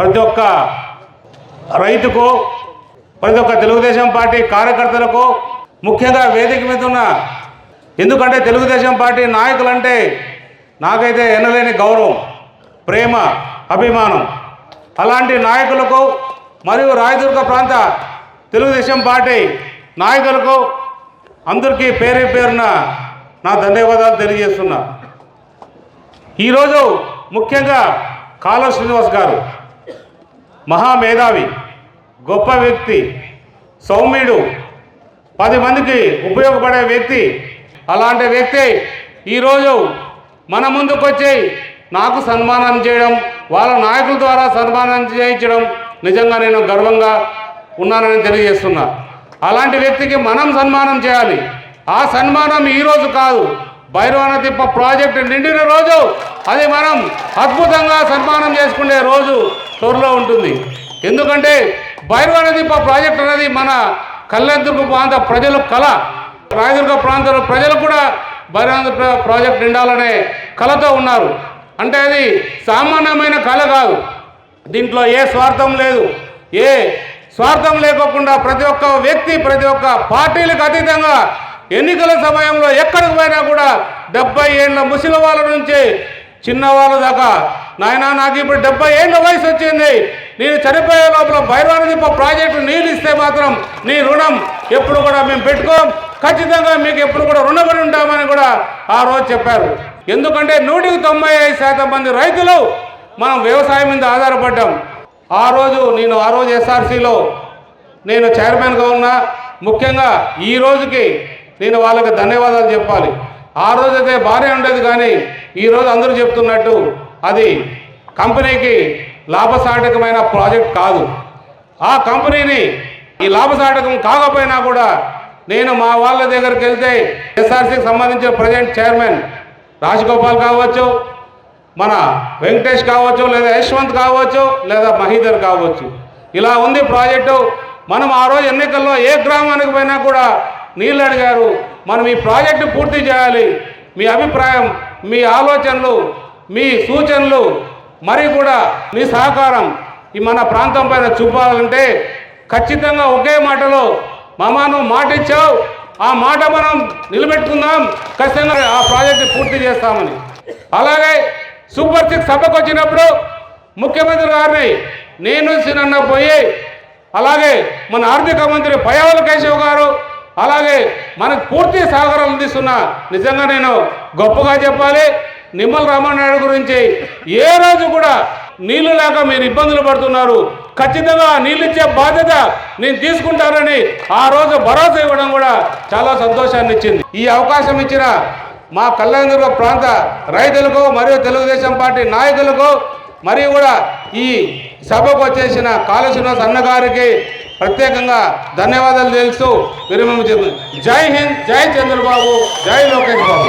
ప్రతి ఒక్క రైతుకు ప్రతి ఒక్క తెలుగుదేశం పార్టీ కార్యకర్తలకు ముఖ్యంగా వేదిక మీద ఉన్న ఎందుకంటే తెలుగుదేశం పార్టీ నాయకులంటే నాకైతే ఎనలేని గౌరవం ప్రేమ అభిమానం. అలాంటి నాయకులకు మరియు రాయదుర్గ ప్రాంత తెలుగుదేశం పార్టీ నాయకులకు అందరికీ పేరు పేరున నా ధన్యవాదాలు తెలియజేస్తున్నా. ఈరోజు ముఖ్యంగా కాలువ శ్రీనివాస్ గారు మహామేధావి గొప్ప వ్యక్తి సౌమ్యుడు పది మందికి ఉపయోగపడే వ్యక్తి. అలాంటి వ్యక్తి ఈరోజు మన ముందుకు వచ్చి నాకు సన్మానం చేయడం వాళ్ళ నాయకుల ద్వారా సన్మానం చేయించడం నిజంగా నేను గర్వంగా ఉన్నానని తెలియజేస్తున్నా. అలాంటి వ్యక్తికి మనం సన్మానం చేయాలి. ఆ సన్మానం ఈరోజు కాదు భైరవన తిప్ప ప్రాజెక్టు నిండిన రోజు అది మనం అద్భుతంగా సన్మానం చేసుకునే రోజు త్వరలో ఉంటుంది. ఎందుకంటే భైరవన తిప్ప ప్రాజెక్ట్ అనేది మన కళ్యాణదుర్గ ప్రాంత ప్రజల కళ. రాయదుర్గ ప్రాంతంలో ప్రజలు కూడా భైరవన ప్ర- ప్రాజెక్ట్ నిండాలనే కళతో ఉన్నారు. అంటే అది సామాన్యమైన కళ కాదు. దీంట్లో ఏ స్వార్థం లేదు. ఏ స్వార్థం లేకోకుండా ప్రతి ఒక్క వ్యక్తి ప్రతి ఒక్క పార్టీలకు అతీతంగా ఎన్నికల సమయంలో ఎక్కడికి పోయినా కూడా డెబ్బై ఏళ్ళ ముసలి వాళ్ళ నుంచి చిన్నవాళ్ళ దాకా. నాయనా నాకు ఇప్పుడు డెబ్బై ఏళ్ళ వయసు వచ్చింది. నేను చనిపోయే లోపల భైరవానదీప ప్రాజెక్టు నీళ్ళు ఇస్తే మాత్రం నీ రుణం ఎప్పుడు కూడా మేము పెట్టుకోం. ఖచ్చితంగా మీకు ఎప్పుడు కూడా రుణపడి ఉంటామని కూడా ఆ రోజు చెప్పారు. ఎందుకంటే నూటికి తొంభై ఐదు శాతం మంది రైతులు మనం వ్యవసాయం మీద ఆధారపడ్డాం. ఆ రోజు నేను ఆ రోజు ఎస్ఆర్సీలో నేను చైర్మన్గా ఉన్నా. ముఖ్యంగా ఈ రోజుకి నేను వాళ్ళకి ధన్యవాదాలు చెప్పాలి. ఆ రోజైతే బాగానే ఉండేది కానీ ఈరోజు అందరూ చెప్తున్నట్టు అది కంపెనీకి లాభసాటకమైన ప్రాజెక్ట్ కాదు. ఆ కంపెనీని ఈ లాభసాటకం కాకపోయినా కూడా నేను మా వాళ్ళ దగ్గరికి వెళ్తే ఎస్ఆర్సీకి సంబంధించిన ప్రజెంట్ చైర్మన్ రాజగోపాల్ కావచ్చు మన వెంకటేష్ కావచ్చు లేదా యశ్వంత్ కావచ్చు లేదా మహీధర్ కావచ్చు. ఇలా ఉంది ప్రాజెక్టు. మనం ఆ రోజు ఎన్నికల్లో ఏ గ్రామానికి పోయినా కూడా నీళ్ళు అడిగారు. మనం ఈ ప్రాజెక్టు పూర్తి చేయాలి. మీ అభిప్రాయం మీ ఆలోచనలు మీ సూచనలు మరి కూడా మీ సహకారం ఈ మన ప్రాంతం పైన చూపాలంటే ఖచ్చితంగా ఒకే మాటలో మామా నువ్వు మాట ఇచ్చావు ఆ మాట మనం నిలబెట్టుకుందాం. ఖచ్చితంగా ఆ ప్రాజెక్టు పూర్తి చేస్తామని. అలాగే సూపర్ సిక్స్ సభకు వచ్చినప్పుడు ముఖ్యమంత్రి గారిని నేను సినన్న పోయి అలాగే మన ఆర్థిక మంత్రి పయ్యావుల కేశవ్ గారు అలాగే మనకు పూర్తి సహకారం అందిస్తున్న నిజంగా నేను గొప్పగా చెప్పాలి. నిమ్మల రామానాయుడు గురించి ఏ రోజు కూడా నీళ్ళు లేక మీరు ఇబ్బందులు పడుతున్నారు. ఖచ్చితంగా నీళ్ళు ఇచ్చే బాధ్యత నేను తీసుకుంటానని ఆ రోజు భరోసా ఇవ్వడం కూడా చాలా సంతోషాన్ని ఇచ్చింది. ఈ అవకాశం ఇచ్చిన మా కళ్యాణదుర్గ ప్రాంత రైతులకు మరియు తెలుగుదేశం పార్టీ నాయకులకు మరియు కూడా ఈ సభకు వచ్చేసిన కాళ శ్రీనివాస్ అన్నగారికి ప్రత్యేకంగా ధన్యవాదాలు తెలుస్తూ విరమణ జై హింద్ జై చంద్రబాబు జై లోకేష్ బాబు.